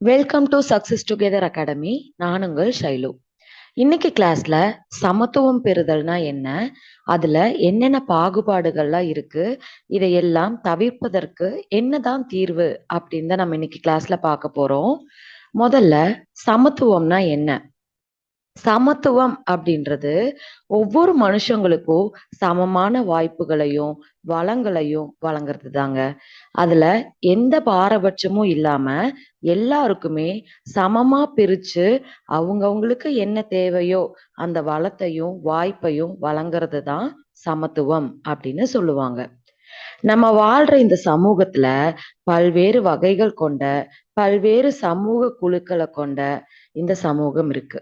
Welcome to success together academy நான் உங்கள் ஷைலு. இன்னைக்கு கிளாஸ்ல சமத்துவம் பெறுதல்னா என்ன? அதுல என்னென்ன பாகுபாடுகள்லாம் இருக்கு? இதையெல்லாம் தவிர்ப்பதற்கு என்னதான் தீர்வு அப்படின்னு தான் நம்ம இன்னைக்கு கிளாஸ்ல பார்க்க போறோம். முதல்ல சமத்துவம்னா என்ன? சமத்துவம் அப்படின்றது ஒவ்வொரு மனுஷங்களுக்கும் சமமான வாய்ப்புகளையும் வளங்களையும் வழங்குறது தாங்க அதுல எந்த பாரபட்சமும் இல்லாம எல்லாருக்குமே சமமா பிரிச்சு அவங்கவங்களுக்கு என்ன தேவையோ அந்த வளத்தையும் வாய்ப்பையும் வழங்குறது தான் சமத்துவம் அப்படின்னு சொல்லுவாங்க. நம்ம வாழ்ற இந்த சமூகத்துல பல்வேறு வகைகள் கொண்ட பல்வேறு சமூக குழுக்களை கொண்ட இந்த சமூகம் இருக்கு.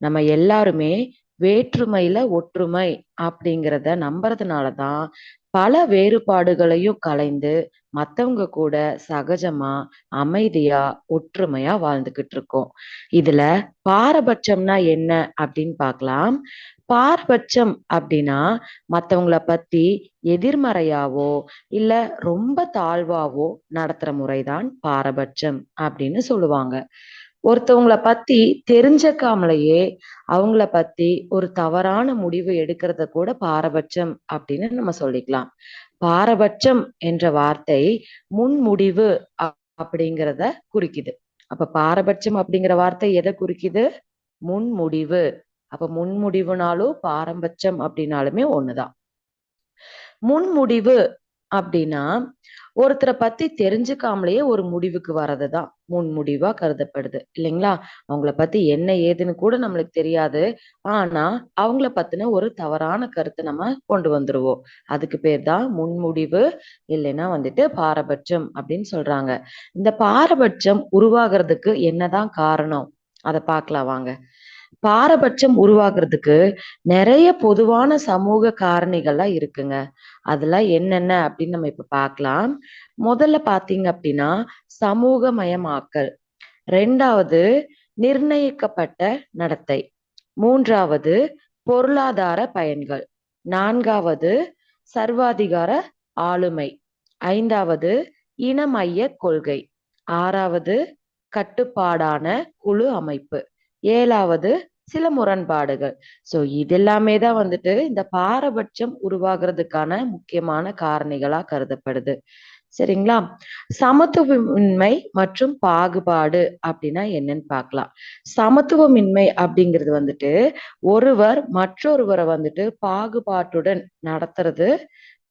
நம்ம எல்லாருமே வேற்றுமையில ஒற்றுமை அப்படிங்கிறத நம்புறதுனாலதான் பல வேறுபாடுகளையும் கலைந்து மத்தவங்க கூட சகஜமா அமைதியா ஒற்றுமையா வாழ்ந்துகிட்டு இருக்கோம். இதுல பாரபட்சம்னா என்ன அப்படின்னு பார்க்கலாம். பாரபட்சம் அப்படின்னா மத்தவங்கள பத்தி எதிர்மறையாவோ இல்ல ரொம்ப தாழ்வாவோ நடத்துற முறைதான் பாரபட்சம் அப்படின்னு சொல்லுவாங்க. ஒருத்தவங்கள பத்தி தெரிஞ்சுக்காமலேயே அவங்கள பத்தி ஒரு தவறான முடிவு எடுக்கிறத கூட பாரபட்சம் அப்படின்னு நம்ம சொல்லிக்கலாம். பாரபட்சம் என்ற வார்த்தை முன்முடிவு அப்படிங்கிறத குறிக்குது. அப்ப பாரபட்சம் அப்படிங்கிற வார்த்தை எதை குறிக்குது? முன்முடிவு அப்ப முன்முடிவுனாலும் பாரபட்சம் அப்படின்னாலுமே ஒண்ணுதான். முன்முடிவு அப்படின்னா ஒருத்தரை பத்தி தெரிஞ்சுக்காமலேயே ஒரு முடிவுக்கு வர்றதுதான். முன்முடிவா கருதப்படுது. இல்லைங்களா? அவங்கள பத்தி என்ன ஏதுன்னு கூட நம்மளுக்கு தெரியாது. ஆனா அவங்கள பத்தின ஒரு தவறான கருத்தை நம்ம கொண்டு வந்துருவோம். அதுக்கு பேர் தான் முன்முடிவு இல்லைன்னா வந்துட்டு பாரபட்சம் அப்படின்னு சொல்றாங்க. இந்த பாரபட்சம் உருவாகிறதுக்கு என்னதான் காரணம்? அதை பார்க்கலாம் வாங்க. பாரபட்சம் உருவாகிறதுக்கு நிறைய பொதுவான சமூக காரணிகள்லாம் இருக்குங்க. அதெல்லாம் என்னென்ன அப்படின்னு நம்ம இப்ப பார்க்கலாம். முதல்ல பாத்தீங்க அப்படின்னா சமூகமயமாக்கல். ரெண்டாவது நிர்ணயிக்கப்பட்ட நடத்தை. மூன்றாவது பொருளாதார பயன்கள். நான்காவது சர்வாதிகார ஆளுமை. ஐந்தாவது இனமைய கொள்கை. ஆறாவது கட்டுப்பாடான குழு அமைப்பு. ஏழாவது சில முரண்பாடுகள். ஸோ இதெல்லாமே தான் வந்துட்டு இந்த பாரபட்சம் உருவாகிறதுக்கான முக்கியமான காரணிகளா கருதப்படுது. சரிங்களா? சமத்துவமின்மை மற்றும் பாகுபாடு அப்படின்னா என்னன்னு பார்க்கலாம். சமத்துவமின்மை அப்படிங்கிறது வந்துட்டு ஒருவர் மற்றொருவரை வந்துட்டு பாகுபாட்டுடன் நடத்துறது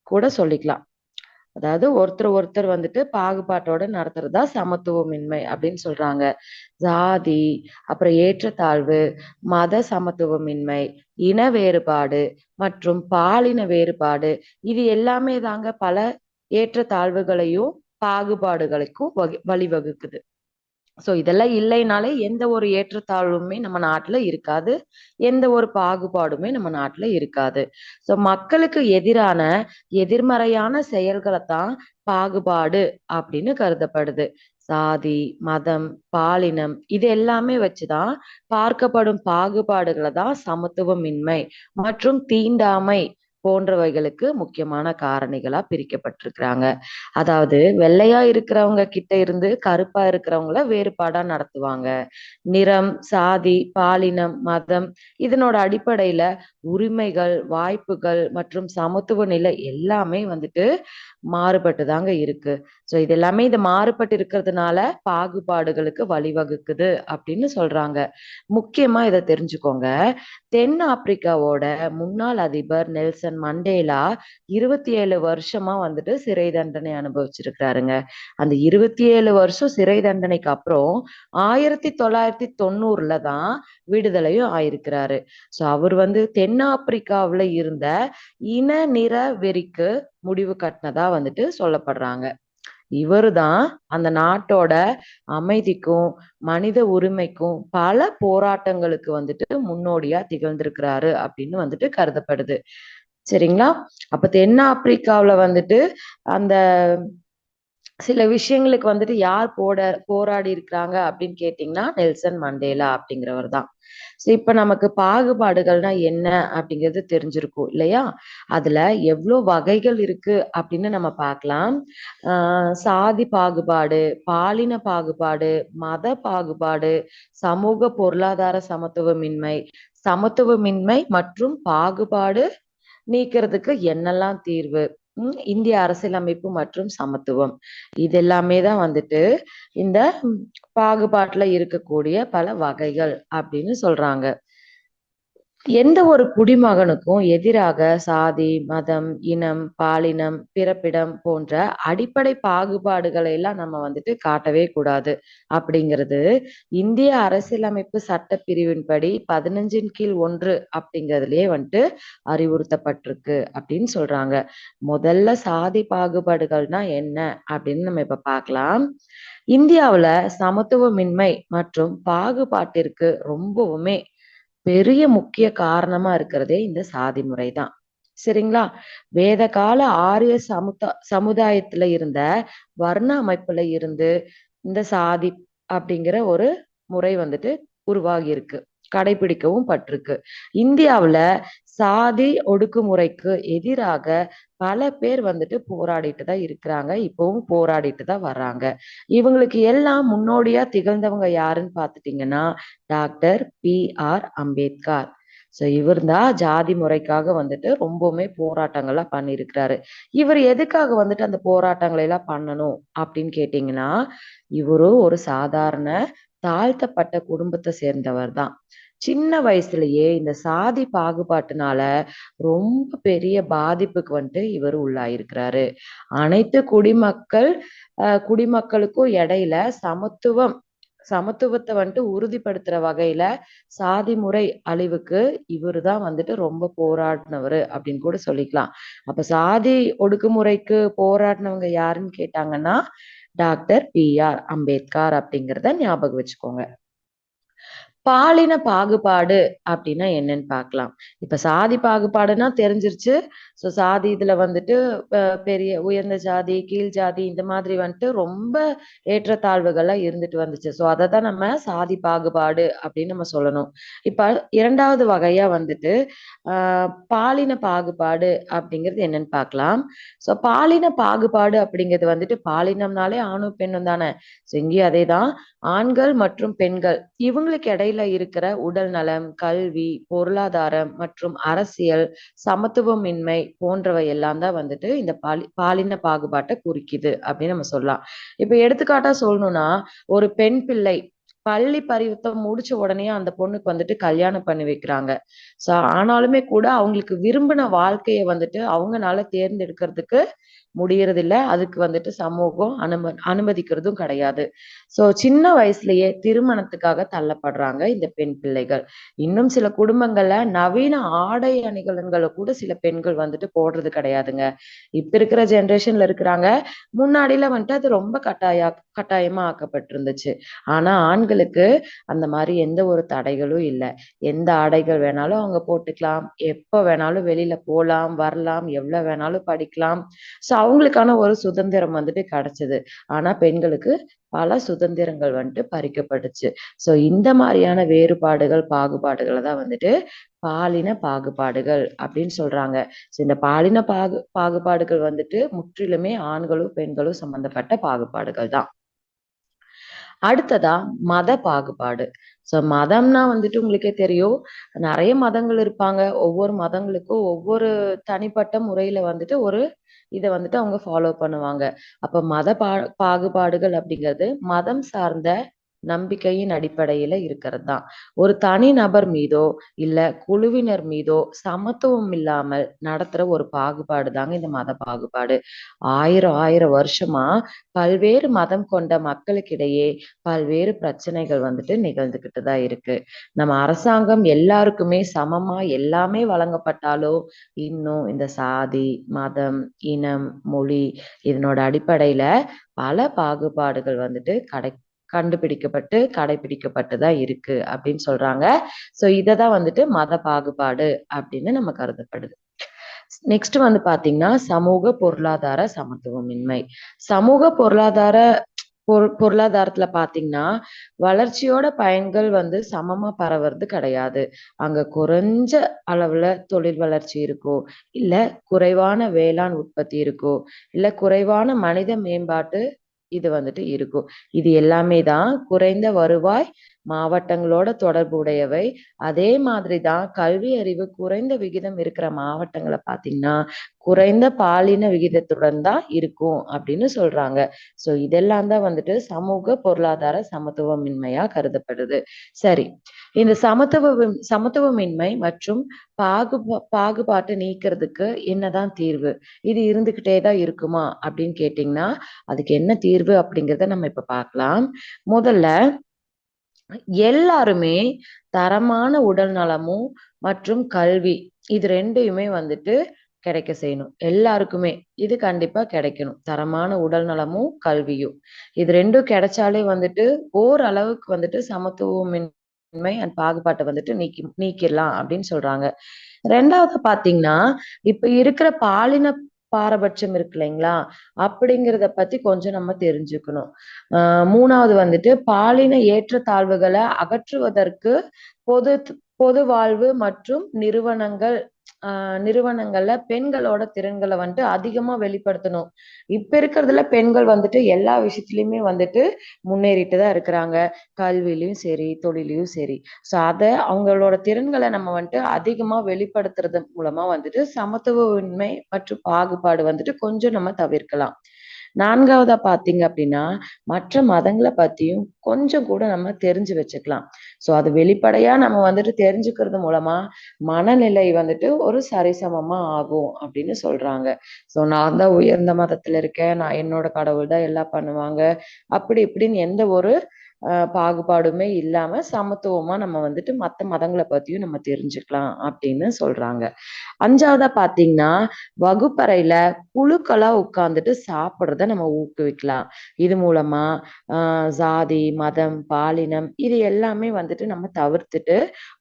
கூட சொல்லிக்கலாம். அதாவது ஒருத்தர் ஒருத்தர் வந்துட்டு பாகுபாட்டோட நடத்துறதா சமத்துவமின்மை அப்படின்னு சொல்றாங்க. ஜாதி அப்புறம் ஏற்றத்தாழ்வு மத சமத்துவமின்மை இன வேறுபாடு மற்றும் பாலின வேறுபாடு இது எல்லாமே தாங்க பல ஏற்றத்தாழ்வுகளையும் பாகுபாடுகளுக்கும் வழிவகுக்குது. ஸோ இதெல்லாம் இல்லைனாலே எந்த ஒரு ஏற்றத்தாழ்வுமே நம்ம நாட்டில் இருக்காது. எந்த ஒரு பாகுபாடுமே நம்ம நாட்டில் இருக்காது. ஸோ மக்களுக்கு எதிரான எதிர்மறையான செயல்களை தான் பாகுபாடு அப்படின்னு கருதப்படுது. சாதி மதம் பாலினம் இது எல்லாமே வச்சுதான் பார்க்கப்படும் பாகுபாடுகளை தான் சமத்துவமின்மை மற்றும் தீண்டாமை போன்றவைகளுக்கு முக்கியமான காரணிகளா பிரிக்கப்பட்டிருக்கிறாங்க. அதாவது வெள்ளையா இருக்கிறவங்க கிட்ட இருந்து கருப்பா இருக்கிறவங்கள வேறுபாடா நடத்துவாங்க. நிறம் சாதி பாலினம் மதம் இதனோட அடிப்படையில உரிமைகள் வாய்ப்புகள் மற்றும் சமத்துவ நிலை எல்லாமே வந்துட்டு மாறுபட்டு தாங்க இருக்கு. சோ இது எல்லாமே இது மாறுபட்டு இருக்கிறதுனால பாகுபாடுகளுக்கு வழிவகுக்குது அப்படின்னு சொல்றாங்க. முக்கியமா இதை தெரிஞ்சுக்கோங்க. தென் ஆப்பிரிக்காவோட முன்னாள் அதிபர் நெல்சன் மண்டேலா இருபத்தி ஏழு வருஷமா வந்துட்டு சிறை தண்டனை அனுபவிச்சிருக்கிறாருங்க. அந்த இருபத்தி ஏழு வருஷம் சிறை தண்டனைக்கு அப்புறம் ஆயிரத்தி தொள்ளாயிரத்தி தொண்ணூறுல தான் விடுதலையும் ஆயிருக்கிறாரு. ஸோ அவர் வந்து தென்னாப்பிரிக்காவில் இருந்த இன நிற வெறிக்கு முடிவு கட்டினதா வந்துட்டு சொல்லப்படுறாங்க. இவருதான் அந்த நாட்டோட அமைதிக்கும் மனித உரிமைக்கும் பல போராட்டங்களுக்கு வந்துட்டு முன்னோடியா திகழ்ந்திருக்கிறாரு அப்படின்னு வந்துட்டு கருதப்படுது. சரிங்களா? அப்ப தென் ஆப்பிரிக்காவில் வந்துட்டு அந்த சில விஷயங்களுக்கு வந்துட்டு யார் போட போராடி இருக்கிறாங்க அப்படின்னு கேட்டீங்கன்னா நெல்சன் மண்டேலா அப்படிங்கிறவர் தான். ஸோ இப்ப நமக்கு பாகுபாடுகள்னா என்ன அப்படிங்கிறது தெரிஞ்சிருக்கும் இல்லையா? அதுல எவ்வளோ வகைகள் இருக்கு அப்படின்னு நம்ம பார்க்கலாம். சாதி பாகுபாடு பாலின பாகுபாடு மத பாகுபாடு சமூக பொருளாதார சமத்துவமின்மை சமத்துவமின்மை மற்றும் பாகுபாடு நீக்கிறதுக்கு என்னெல்லாம் தீர்வு? இந்திய அரசியலமைப்பு மற்றும் சமத்துவம். இது எல்லாமே தான் வந்துட்டு இந்த பாகுபாட்டுல இருக்கக்கூடிய பல வகைகள் அப்படின்னு சொல்றாங்க. எந்த ஒரு குடிமகனுக்கும் எதிராக சாதி மதம் இனம் பாலினம் பிறப்பிடம் போன்ற அடிப்படை பாகுபாடுகளை எல்லாம் நம்ம வந்துட்டு காட்டவே கூடாது. அப்படிங்கிறது இந்திய அரசியலமைப்பு சட்ட பிரிவின்படி பதினஞ்சின் கீழ் ஒன்று அப்படிங்கிறதுலயே வந்துட்டு அறிவுறுத்தப்பட்டிருக்கு அப்படின்னு சொல்றாங்க. முதல்ல சாதி பாகுபாடுகள்னா என்ன அப்படின்னு நம்ம இப்ப பார்க்கலாம். இந்தியாவுல சமத்துவமின்மை மற்றும் பாகுபாட்டிற்கு ரொம்பவுமே பெரிய முக்கிய காரணமா இருக்கிறதே இந்த சாதி முறை தான் சரிங்களா? வேத கால ஆரிய சமுதா சமுதாயத்துல இருந்த வர்ண அமைப்புல இருந்து இந்த சாதி அப்படிங்கிற ஒரு முறை வந்துட்டு உருவாகி இருக்கு கடைபிடிக்கவும் பட்டிருக்கு. இந்தியாவுல சாதி ஒடுக்குமுறைக்கு எதிராக பல பேர் வந்துட்டு போராடிட்டு தான் இருக்கிறாங்க. இப்பவும் போராடிட்டு தான் வர்றாங்க. இவங்களுக்கு எல்லாம் முன்னோடியா திகழ்ந்தவங்க யாருன்னு பாத்துட்டீங்கன்னா doctor B R Ambedkar. So இவர் தான் ஜாதி முறைக்காக வந்துட்டு ரொம்பவுமே போராட்டங்கள்லாம் பண்ணியிருக்கிறாரு. இவர் எதுக்காக வந்துட்டு அந்த போராட்டங்களை எல்லாம் பண்ணணும் அப்படின்னு கேட்டீங்கன்னா இவரும் ஒரு சாதாரண தாழ்த்தப்பட்ட குடும்பத்தை சேர்ந்தவர் தான். சின்ன வயசுலயே இந்த சாதி பாகுபாட்டுனால ரொம்ப பெரிய பாதிப்புக்கு வந்துட்டு இவர் உள்ளாயிருக்கிறாரு. அனைத்து குடிமக்கள் குடிமக்களுக்கும் இடையில சமத்துவம் சமத்துவத்தை வந்துட்டு உறுதிப்படுத்துற வகையில சாதி முறை அழிவுக்கு இவரு தான் வந்துட்டு ரொம்ப போராடினவர் அப்படின்னு கூட சொல்லிக்கலாம். அப்ப சாதி ஒடுக்குமுறைக்கு போராடினவங்க யாருன்னு கேட்டாங்கன்னா டாக்டர் பி ஆர் அம்பேத்கர் அப்படிங்கிறத ஞாபகம் வச்சுக்கோங்க. பாலின பாகுபாடு அப்படின்னா என்னன்னு பார்க்கலாம். இப்ப சாதி பாகுபாடுன்னா தெரிஞ்சிருச்சு. ஸோ சாதி இதுல வந்துட்டு பெரிய உயர்ந்த ஜாதி கீழ் ஜாதி இந்த மாதிரி வந்துட்டு ரொம்ப ஏற்றத்தாழ்வுகள்லாம் இருந்துட்டு வந்துச்சு. ஸோ அதை தான் நம்ம சாதி பாகுபாடு அப்படின்னு நம்ம சொல்லணும். இப்ப இரண்டாவது வகையா வந்துட்டு ஆஹ் பாலின பாகுபாடு அப்படிங்கிறது என்னன்னு பார்க்கலாம். ஸோ பாலின பாகுபாடு அப்படிங்கிறது வந்துட்டு பாலினம்னாலே ஆணும் பெண்ணும் தானே. ஸோ இங்கேயும் அதே தான் ஆண்கள் மற்றும் பெண்கள் இவங்களுக்கு இடையில இருக்கிற உடல் நலம் கல்வி பொருளாதாரம் மற்றும் அரசியல் சமத்துவமின்மை போன்றவை எல்லாம் தான் வந்துட்டு இந்த பாலி பாலின பாகுபாட்டை குறிக்குது அப்படின்னு நம்ம சொல்லலாம். இப்ப எடுத்துக்காட்டா சொல்லணும்னா ஒரு பெண் பிள்ளை பள்ளி பரிவத்தை முடிச்ச உடனே அந்த பொண்ணுக்கு வந்துட்டு கல்யாணம் பண்ணி வைக்கிறாங்க. ஸோ ஆனாலுமே கூட அவங்களுக்கு விரும்பின வாழ்க்கையை வந்துட்டு அவங்கனால தேர்ந்தெடுக்கிறதுக்கு முடியறது இல்ல அதுக்கு வந்துட்டு சமூகம் அனும அனுமதிக்கிறதும் கிடையாது. ஸோ சின்ன வயசுலயே திருமணத்துக்காக தள்ளப்படுறாங்க இந்த பெண் பிள்ளைகள். இன்னும் சில குடும்பங்கள்ல நவீன ஆடை அணிகலன்களை கூட சில பெண்கள் வந்துட்டு போடுறது கிடையாதுங்க. இப்ப இருக்கிற ஜென்ரேஷன்ல இருக்கிறாங்க. முன்னாடியில வந்துட்டு அது ரொம்ப கட்டாய கட்டாயமா ஆக்கப்பட்டிருந்துச்சு. ஆனா ஆண்களுக்கு அந்த மாதிரி எந்த ஒரு தடைகளும் இல்லை. எந்த ஆடைகள் வேணாலும் அவங்க போட்டுக்கலாம். எப்போ வேணாலும் வெளியில போலாம் வரலாம் எவ்வளவு வேணாலும் படிக்கலாம். ஸோ அவங்களுக்கான ஒரு சுதந்திரம் வந்துட்டு கிடைச்சது. ஆனா பெண்களுக்கு பல சுதந்திரங்கள் வந்துட்டு பறிக்கப்பட்டுச்சு. சோ இந்த மாதிரியான வேறுபாடுகள் பாகுபாடுகளை தான் வந்துட்டு பாலின பாகுபாடுகள் அப்படின்னு சொல்றாங்க. சோ இந்த பாலின பாகு பாகுபாடுகள் வந்துட்டு முற்றிலுமே ஆண்களும் பெண்களும் சம்பந்தப்பட்ட பாகுபாடுகள் தான். அடுத்ததா மத பாகுபாடு. சோ மதம்னா வந்துட்டு உங்களுக்கே தெரியும். நிறைய மதங்கள் இருப்பாங்க. ஒவ்வொரு மதங்களுக்கும் ஒவ்வொரு தனிப்பட்ட முறையில வந்துட்டு ஒரு இதை வந்துட்டு அவங்க ஃபாலோ பண்ணுவாங்க. அப்ப மத பா பாகுபாடுகள் அப்படிங்கிறது மதம் சார்ந்த நம்பிக்கையின் அடிப்படையில இருக்கிறது? தான் ஒரு தனி நபர் மீதோ இல்ல குழுவினர் மீதோ சமத்துவம் இல்லாமல் நடத்துற ஒரு பாகுபாடு தாங்க இந்த மத பாகுபாடு. ஆயிரம் ஆயிரம் வருஷமா பல்வேறு மதம் கொண்ட மக்களுக்கிடையே பல்வேறு பிரச்சனைகள் வந்துட்டு நிகழ்ந்துகிட்டு தான் இருக்கு. நம்ம அரசாங்கம் எல்லாருக்குமே சமமா எல்லாமே வழங்கப்பட்டாலும் இன்னும் இந்த சாதி மதம் இனம் மொழி இதனோட அடிப்படையில பல பாகுபாடுகள் வந்துட்டு கடை கண்டுபிடிக்கப்பட்டு கடைபிடிக்கப்பட்டு தான் இருக்கு அப்படின்னு சொல்றாங்க. சோ இததான் வந்துட்டு மத பாகுபாடு அப்படின்னு நம்ம கருதப்படுது. நெக்ஸ்ட் வந்து பாத்தீங்கன்னா சமூக பொருளாதார சமத்துவமின்மை. சமூக பொருளாதார பொரு பொருளாதாரத்துல பாத்தீங்கன்னா வளர்ச்சியோட பயன்கள் வந்து சமமா பரவுறது கிடையாது. அங்க குறைஞ்ச அளவுல தொழில் வளர்ச்சி இருக்கோ இல்ல குறைவான வேளாண் உற்பத்தி இருக்கோ இல்ல குறைவான மனித மேம்பாட்டு இது வந்துட்டு இருக்கும். இது எல்லாமே தான் குறைந்த வருவாய் மாவட்டங்களோட தொடர்புடையவை. அதே மாதிரிதான் கல்வி அறிவு குறைந்த விகிதம் இருக்கிற மாவட்டங்களை பார்த்தீங்கன்னா குறைந்த பாலின விகிதத்துடன் தான் இருக்கும் அப்படின்னு சொல்றாங்க. சோ இதெல்லாம் தான் வந்துட்டு சமூக பொருளாதார சமத்துவமின்மையா கருதப்படுது. சரி இந்த சமத்துவ சமத்துவமின்மை மற்றும் பாகு பாகுபாட்டு நீக்கிறதுக்கு என்னதான் தீர்வு? இது இருந்துகிட்டே தான் இருக்குமா அப்படின்னு கேட்டீங்கன்னா அதுக்கு என்ன தீர்வு அப்படிங்கிறத நம்ம இப்ப பார்க்கலாம். முதல்ல எல்லாருமே தரமான உடல் நலமும் மற்றும் கல்வி இது ரெண்டையுமே வந்துட்டு கிடைக்க செய்யணும். எல்லாருக்குமே இது கண்டிப்பா கிடைக்கணும். தரமான உடல் நலமும் கல்வியும். இது ரெண்டும் கிடைச்சாலே வந்துட்டு ஓரளவுக்கு வந்துட்டு சமத்துவமின்மை அண்ட் பாகுபாட்டை வந்துட்டு நீக்கி நீக்கிடலாம் அப்படின்னு சொல்றாங்க. ரெண்டாவது பாத்தீங்கன்னா இப்ப இருக்கிற பாலின பாரபட்சம் இருக்கு இல்லைங்களா? அப்படிங்கிறத பத்தி கொஞ்சம் நம்ம தெரிஞ்சுக்கணும். ஆஹ் மூணாவது வந்துட்டு பாலின ஏற்றத்தாழ்வுகளை அகற்றுவதற்கு பொது பொது வாழ்வு மற்றும் நிறுவனங்கள் நிறுவனங்கள்ல பெண்களோட திறன்களை வந்துட்டு அதிகமா வெளிப்படுத்தணும். இப்ப இருக்கிறதுல பெண்கள் வந்துட்டு எல்லா விஷயத்துலயுமே வந்துட்டு முன்னேறிட்டு தான் இருக்கிறாங்க. கல்விலையும் சரி தொழிலையும் சரி. சோ அத அவங்களோட திறன்களை நம்ம வந்துட்டு அதிகமா வெளிப்படுத்துறது மூலமா வந்துட்டு சமத்துவமின்மை மற்றும் பாகுபாடு வந்துட்டு கொஞ்சம் நம்ம தவிர்க்கலாம். நான்காவதா பாத்தீங்க அப்படின்னா மற்ற மதங்களை பத்தியும் கொஞ்சம் கூட நம்ம தெரிஞ்சு வச்சுக்கலாம். சோ அது வெளிப்படையா நம்ம வந்துட்டு தெரிஞ்சுக்கிறது மூலமா மனநிலை வந்துட்டு ஒரு சரிசமமா ஆகும் அப்படின்னு சொல்றாங்க. சோ நான் தான் உயர்ந்த மதத்துல இருக்கேன் நான் என்னோட கடவுள் தான் எல்லாம் பண்ணுவாங்க அப்படி இப்படின்னு எந்த ஒரு பாகுபாடுமே இல்லாம சமத்துவமா நம்ம வந்துட்டு மத்த மதங்களை பத்தியும் நம்ம தெரிஞ்சுக்கலாம் அப்படின்னு சொல்றாங்க. அஞ்சாவதா பாத்தீங்கன்னா வகுப்பறையில குழுக்களா உட்கார்ந்துட்டு சாப்பிடுறத நம்ம ஊக்குவிக்கலாம். இது மூலமா ஆஹ் சாதி மதம் பாலினம் இது எல்லாமே வந்துட்டு நம்ம தவிர்த்துட்டு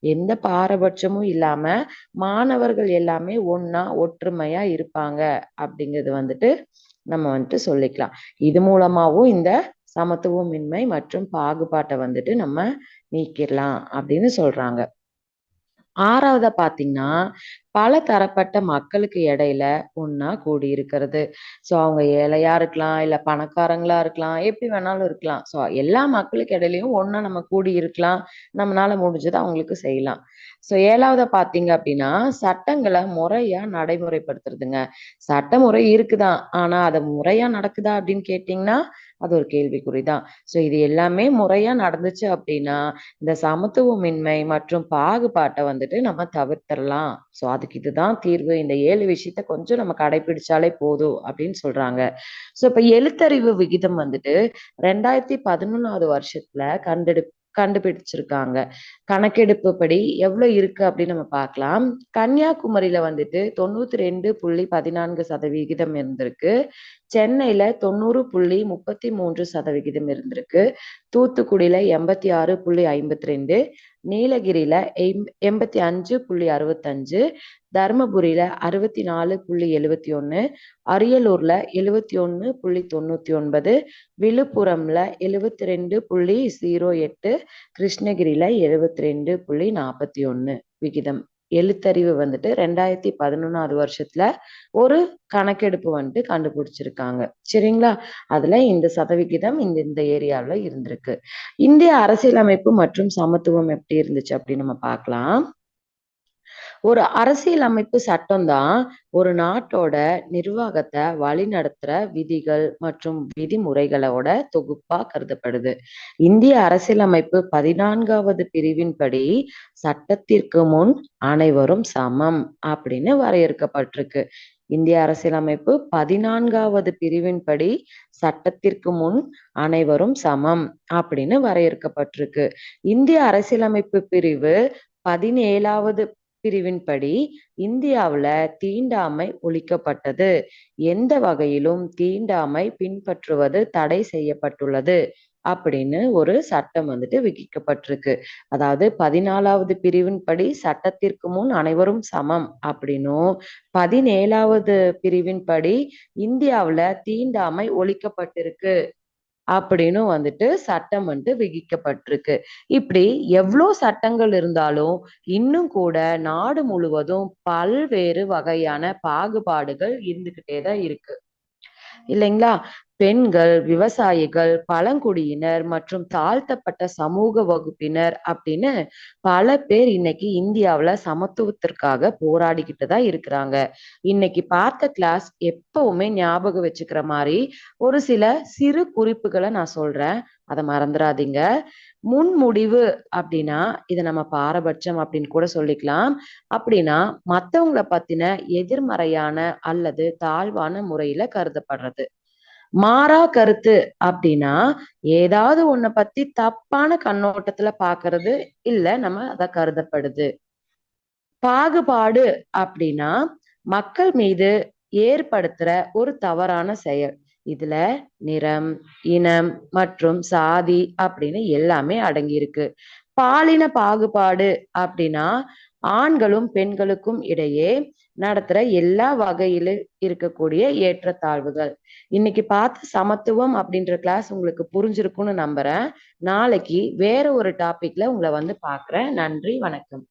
எந்த பாரபட்சமும் இல்லாம மாணவர்கள் எல்லாமே ஒன்னா ஒற்றுமையா இருப்பாங்க அப்படிங்கிறது வந்துட்டு நம்ம வந்துட்டு சொல்லிக்கலாம். இது மூலமாவும் இந்த சமத்துவமின்மை மற்றும் பாகுபாட்டை வந்துட்டு நம்ம நீக்கிடலாம் அப்படின்னு சொல்றாங்க. ஆறாவதா பாத்தீங்கன்னா பல தரப்பட்ட மக்களுக்கு இடையில ஒன்னா கூடி இருக்கிறது. ஸோ அவங்க ஏழையா இருக்கலாம் இல்ல பணக்காரங்களா இருக்கலாம் எப்படி வேணாலும் இருக்கலாம். ஸோ எல்லா மக்களுக்கு இடையிலயும் ஒன்னா நம்ம கூடி இருக்கலாம். நம்மளால முடிஞ்சதை அவங்களுக்கு செய்யலாம். ஸோ ஏழாவத பாத்தீங்க அப்படின்னா சட்டங்களை முறையா நடைமுறைப்படுத்துறதுங்க. சட்டமுறை இருக்குதான் ஆனா அது முறையா நடக்குதா அப்படின்னு கேட்டீங்கன்னா அது ஒரு கேள்விக்குறிதான். ஸோ இது எல்லாமே முறையா நடந்துச்சு அப்படின்னா இந்த சமத்துவமின்மை மற்றும் பாகுபாட்டை வந்து வந்துட்டு நம்ம தவிர்த்தரலாம். சோ அதுக்கு இதுதான் தீர்வு. இந்த ஏழு விஷயத்த கொஞ்சம் நம்ம கடைபிடிச்சாலே போதும் அப்படின்னு சொல்றாங்க. ஸோ இப்போ எழுத்தறிவு விகிதம் வந்துட்டு ரெண்டாயிரத்தி பதினொன்னாவது வருஷத்துல கண்டெடு கண்டுபிடிச்சிருக்காங்க. கணக்கெடுப்பு படி எவ்வளவு இருக்கு அப்படின்னு நம்ம பார்க்கலாம். கன்னியாகுமரியில வந்துட்டு தொண்ணூத்தி ரெண்டு புள்ளி பதினான்கு சதவிகிதம் இருந்திருக்கு. சென்னையில தொண்ணூறு புள்ளி முப்பத்தி மூன்று சதவிகிதம் இருந்திருக்கு. தூத்துக்குடியில எண்பத்தி ஆறு புள்ளி ஐம்பத்தி ரெண்டு. நீலகிரியில எம் எண்பத்தி அஞ்சு புள்ளி அறுபத்தஞ்சு தருமபுரியில அறுபத்தி நாலு புள்ளி எழுவத்தி ஒன்று அரியலூர்ல எழுவத்தி ஒன்று புள்ளி தொண்ணூத்தி ஒன்பது விழுப்புரம்ல எழுவத்தி ரெண்டு புள்ளி ஜீரோ எட்டு கிருஷ்ணகிரியில எழுவத்தி ரெண்டு புள்ளி நாற்பத்தி ஒன்று விகிதம். எழுத்தறிவு வந்துட்டு ரெண்டாயிரத்தி பதினொன்னாவது வருஷத்துல ஒரு கணக்கெடுப்பு வந்துட்டு கண்டுபிடிச்சிருக்காங்க. சரிங்களா? அதுல இந்த சதவிகிதம் இந்த இந்த ஏரியாவில் இருந்திருக்கு. இந்திய அரசியலமைப்பு மற்றும் சமத்துவம் எப்படி இருந்துச்சு அப்படின்னு நம்ம பார்க்கலாம். ஒரு அரசியல் அமைப்பு சட்டம் தான் ஒரு நாட்டோட நிர்வாகத்தை வழிநடத்துற விதிகள் மற்றும் விதிமுறைகளோட தொகுப்பா கருதப்படுது. இந்திய அரசியலமைப்பு பதினான்காவது பிரிவின்படி சட்டத்திற்கு முன் அனைவரும் சமம் அப்படின்னு வரையறுக்கப்பட்டிருக்கு. இந்திய அரசியலமைப்பு பதினான்காவது பிரிவின்படி சட்டத்திற்கு முன் அனைவரும் சமம் அப்படின்னு வரையறுக்கப்பட்டிருக்கு. இந்திய அரசியலமைப்பு பிரிவு பதினேழாவது பிரிவின்படி இந்தியாவுல தீண்டாமை ஒழிக்கப்பட்டது. எந்த வகையிலும் தீண்டாமை பின்பற்றுவது தடை செய்யப்பட்டுள்ளது அப்படின்னு ஒரு சட்டம் வந்துட்டு விதிக்கப்பட்டிருக்கு. அதாவது பதினாலாவது பிரிவின்படி சட்டத்திற்கு முன் அனைவரும் சமம் அப்படின்னும் பதினேழாவது பிரிவின்படி இந்தியாவுல தீண்டாமை ஒழிக்கப்பட்டிருக்கு. அப்படின்னு வந்துட்டு சட்டம் வந்துட்டு விதிக்கப்பட்டிருக்கு. இப்படி எவ்வளோ சட்டங்கள் இருந்தாலும் இன்னும் கூட நாடு முழுவதும் பல்வேறு வகையான பாகுபாடுகள் இருந்துகிட்டே தான் இருக்கு. இல்லைங்களா? பெண்கள் விவசாயிகள் பழங்குடியினர் மற்றும் தாழ்த்தப்பட்ட சமூக வகுப்பினர் அப்படின்னு பல பேர் இன்னைக்கு இந்தியாவில் சமத்துவத்திற்காக போராடிக்கிட்டு தான் இருக்கிறாங்க. இன்னைக்கு பார்த்த கிளாஸ் எப்பவுமே ஞாபகம் வச்சுக்கிற மாதிரி ஒரு சில சிறு குறிப்புகளை நான் சொல்றேன். அதை மறந்துடாதீங்க. முன்முடிவு அப்படின்னா இதை நம்ம பாரபட்சம் அப்படின்னு கூட சொல்லிக்கலாம். அப்படின்னா மற்றவங்களை பத்தின எதிர்மறையான அல்லது தாழ்வான முறையில கருதப்படுறது. மாறா கருத்து அப்படின்னா ஏதாவது ஒன்ன பத்தி தப்பான கண்ணோட்டத்துல பாக்குறது இல்ல நம்ம அத கருதப்படுது. பாகுபாடு அப்படின்னா மக்கள் மீது ஏற்படுத்துற ஒரு தவறான செயல். இதுல நிறம் இனம் மற்றும் சாதி அப்படின்னு எல்லாமே அடங்கியிருக்கு. பாலின பாகுபாடு அப்படின்னா ஆண்களும் பெண்களுக்கும் இடையே நடத்துற எல்லா வகையிலும் இருக்கக்கூடிய ஏற்றத்தாழ்வுகள். இன்னைக்கு பார்த்து சமத்துவம் அப்படின்ற கிளாஸ் உங்களுக்கு புரிஞ்சிருக்கும்னு நம்புறேன். நாளைக்கு வேற ஒரு டாபிக்ல உங்களை வந்து பாக்குறேன் நன்றி வணக்கம்.